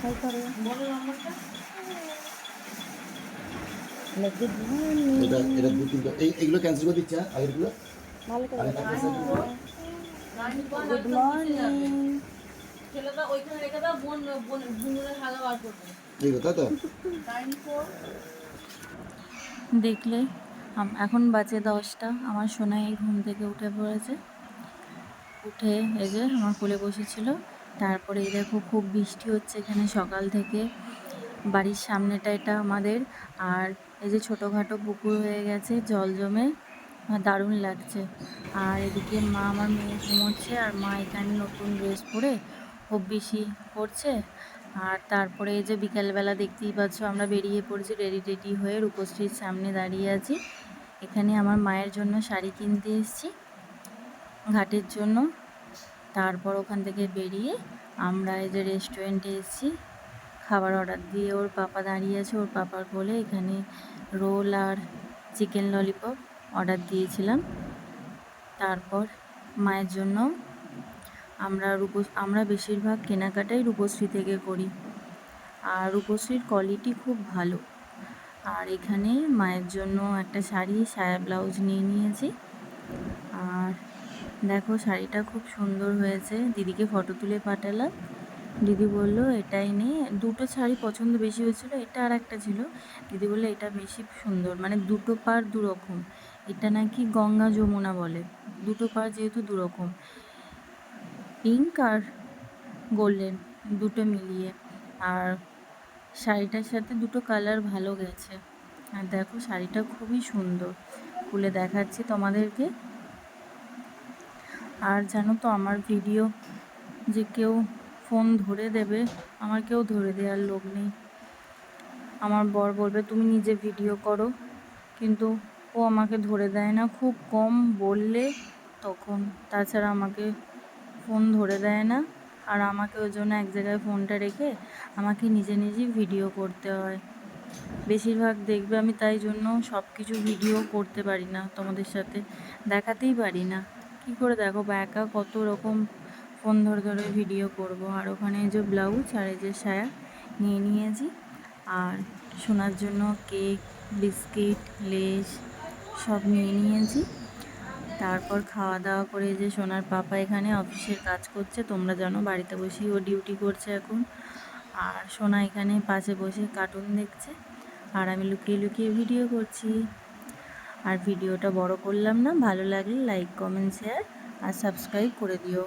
High করো বলো নম্বরটা এটা এটা দু তিনটা। এই এগুলো ক্যান্সেল করে দিচ্ছি হ্যাঁ আগেরগুলো? ভালো করে আগে দাও। cancel করে দিচ্ছি। নাইন পয়েন্ট গুড মর্নিং ছেলে দাও ওইখানে রেখে দাও বোন বোন বুনুরে খাওয়া বার করবে এই কথা তো? দেখলে এখন বাজে দশটা। আমার সোনাই ঘুম থেকে উঠে পড়েছে। উঠে এই যে আমার কোলে বসেছিল। তারপরে দেখো খুব বৃষ্টি হচ্ছে এখানে সকাল থেকে। বাড়ির সামনেটা এটা আমাদের। আর এই যে ছোটোখাটো পুকুর হয়ে গেছে, জল জমে। দারুণ লাগছে। আর এদিকে মা আমার মেয়ে ঘুমোচ্ছে আর মা এখানে নতুন ড্রেস পরে খুব বেশি করছে। আর তারপরে এই যে বিকালবেলা দেখতেই পাচ্ছ আমরা বেরিয়ে পড়ছি রেডি টেডি হয়ে রূপশ্রীর সামনে দাঁড়িয়ে আছি। এখানে আমার মায়ের জন্য শাড়ি কিনতে এসেছি, ঘাটের জন্য। তারপর ওখান থেকে বেরিয়ে আমরা এই যে রেস্টুরেন্টে এসেছি। খাবার অর্ডার দিয়ে ওর পাপা দাঁড়িয়ে আছে। ওর পাপার বলে এখানে রোল আর চিকেন ললিপপ অর্ডার দিয়েছিলাম। তারপর মায়ের জন্য আমরা রূপ আমরা বেশিরভাগ কেনাকাটাই রূপশ্রী থেকে করি। আর রূপশ্রীর কোয়ালিটি খুব ভালো। আর এখানে মায়ের জন্য একটা শাড়ি, সায়া ব্লাউজ নিয়ে নিয়েছি। আর দেখো শাড়িটা খুব সুন্দর হয়েছে। দিদিকে ফটো তুলে পাঠালাম। দিদি বলল, এটাই নে। দুটো শাড়ি পছন্দ বেশি হয়েছিল, এটা আর একটা ছিল। দিদি বলল, এটা বেশি সুন্দর। মানে দুটো পার দু রকম এটা নাকি গঙ্গা যমুনা বলে। দুটো পার যেহেতু দু রকম পিঙ্ক আর গোল্ডেন দুটো মিলিয়ে। আর শাড়িটার সাথে দুটো কালার ভালো গেছে। আর দেখো, শাড়িটা খুবই সুন্দর। খুলে দেখাচ্ছি তোমাদেরকে। আর জানো তো আমার ভিডিও যে কেউ ফোন ধরে দেবে, আমার কেউ ধরে দেওয়ার লোক নেই। আমার বর বলবে, তুমি নিজে ভিডিও করো। কিন্তু ও আমাকে ধরে দেয় না, খুব কম বললে তখন। তাছাড়া আমাকে ফোন ধরে দেয় না, আর আমাকে ওই জন্য এক জায়গায় ফোনটা রেখে আমাকে নিজে নিজেই ভিডিও করতে হয়। বেশিরভাগ দেখবে আমি তাই জন্য সব কিছু ভিডিও করতে পারি না তোমাদের সাথে, দেখাতেই পারি না। কি করে দেখো বা একা কত রকম ফোন ধরে ধরে ভিডিও করব। আর ওখানে যে ব্লাউজ আর এই যে সায়া নিয়ে নিয়েছি। আর শোনার জন্য কেক, বিস্কিট, লেস সব নিয়ে নিয়েছি। তারপর খাওয়া দাওয়া করে যে সোনার পাপা এখানে অফিসের কাজ করছে। তোমরা জানো বাড়িতে বসেই ও ডিউটি করছে এখন। আর সোনা এখানে পাশে বসে কার্টুন দেখছে। আর আমি লুকিয়ে লুকিয়ে ভিডিও করছি। আর ভিডিওটা বড় করলাম না ভালো লাগলে লাইক কমেন্ট শেয়ার আর সাবস্ক্রাইব করে দিও।